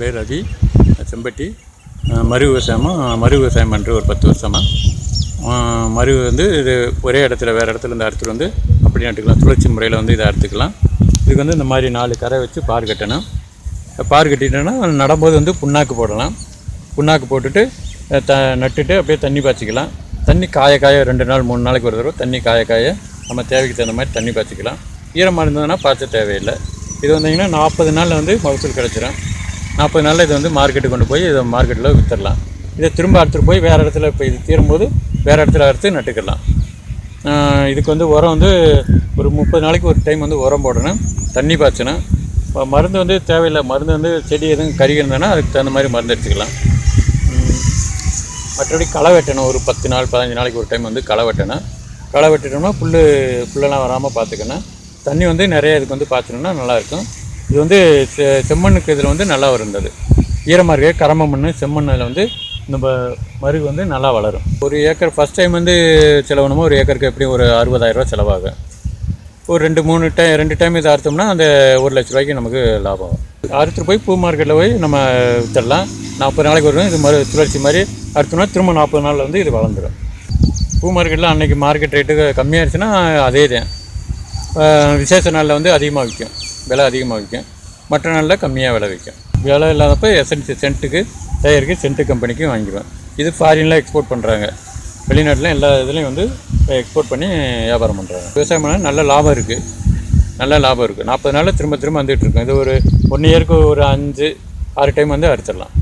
என் பேர் ரவி செம்பட்டி. மறு விவசாயமாக மறு விவசாயம் பண்ணுற ஒரு பத்து வருஷமாக மறு வந்து இது ஒரே இடத்துல வேறு இடத்துல இந்த அறுத்துட்டு வந்து அப்படி நட்டுக்கலாம் சுழற்சி முறையில் வந்து இதை அறுத்துக்கலாம். இதுக்கு வந்து இந்த மாதிரி நாலு கரை வச்சு பார் கட்டணும். பார் கட்டிட்டோன்னா நடும்போது வந்து புண்ணாக்கு போடலாம். புண்ணாக்கு போட்டுட்டு த நட்டுட்டு அப்படியே தண்ணி பாய்ச்சிக்கலாம். தண்ணி காய காய ரெண்டு நாள் மூணு நாளைக்கு ஒரு தடவை தண்ணி காய காய நம்ம தேவைக்கு தகுந்த மாதிரி தண்ணி பாய்ச்சிக்கலாம். ஈரமாக இருந்ததுன்னா பாய்ச்ச தேவையில்லை. இது வந்தீங்கன்னா நாற்பது நாளில் வந்து மகசூல் கிடச்சிடும் நாற்பது நாளில் இது வந்து மார்க்கெட்டுக்கு கொண்டு போய் இதை மார்க்கெட்டில் விற்றுடலாம் இதை திரும்ப அறுத்துட்டு போய் வேறு இடத்துல இப்போ இது தீரும்போது வேறு இடத்துல அறுத்து நட்டுக்கலாம் இதுக்கு வந்து உரம் வந்து ஒரு முப்பது நாளைக்கு ஒரு டைம் வந்து உரம் போடணும். தண்ணி பாய்ச்சணும். இப்போ மருந்து வந்து தேவையில்லை. மருந்து வந்து செடி எதுவும் கருகி இருந்ததுன்னா அதுக்கு தகுந்த மாதிரி மருந்து எடுத்துக்கலாம். மற்றபடி களை வெட்டணும். ஒரு பத்து நாள் பதினஞ்சு நாளைக்கு ஒரு டைம் வந்து களை வெட்டணும். களை வெட்டிட்டோம்னா புல் புல்லெல்லாம் வராமல் பார்த்துக்கணும். தண்ணி வந்து நிறைய இதுக்கு வந்து பாய்ச்சணும்னா நல்லாயிருக்கும் இது வந்து செ- செம்மண்ணுக்கு இதில் வந்து நல்லா இருந்தது ஈரமாக இருக்க கரம்ப மண் செம்மண்ணில் வந்து நம்ம மருகு வந்து நல்லா வளரும். ஒரு ஏக்கர் ஃபஸ்ட் டைம் வந்து செலவணுமோ ஒரு ஏக்கருக்கு எப்படியும் ஒரு அறுபதாயிரரூவா செலவாகும். ஒரு ரெண்டு மூணு டைம் ரெண்டு டைம் இதை அறுத்தோம்னா அந்த ஒரு லட்ச ரூபாய்க்கு நமக்கு லாபம். அறுத்துட்டு போய் பூ மார்க்கெட்டில் போய் நம்ம வித்தரலாம் நாற்பது நாளைக்கு வரும் இது மறு சுழற்சி மாதிரி அறுத்தோம்னா திரும்ப நாற்பது நாளில் வந்து இது வளர்ந்துடும் பூ மார்க்கெட்டில் அன்றைக்கி மார்க்கெட் ரேட்டு கம்மியாகிடுச்சுன்னா அதே தான். விசேஷ நாளில் வந்து அதிகமாக விற்கும் விலை அதிகமாக விற்கும். மற்ற நாளில் கம்மியாக விலை விற்கும். விலை இல்லாதப்போ எஸ்என்சி சென்ட்டுக்கு தயாரிக்க சென்ட்டு கம்பெனிக்கும் வாங்கிடுவேன். இது ஃபாரினில் எக்ஸ்போர்ட் பண்ணுறாங்க வெளிநாட்டில் எல்லா இதுலேயும் வந்து எக்ஸ்போர்ட் பண்ணி வியாபாரம் பண்ணுறாங்க விவசாயம் பண்ணால் நல்ல லாபம் இருக்குது நல்ல லாபம் இருக்குது நாற்பது நாளில் திரும்ப திரும்ப வந்துகிட்ருக்கோம் இது ஒரு ஒன் இயருக்கு ஒரு அஞ்சு ஆறு டைம் வந்து அறுத்துடலாம்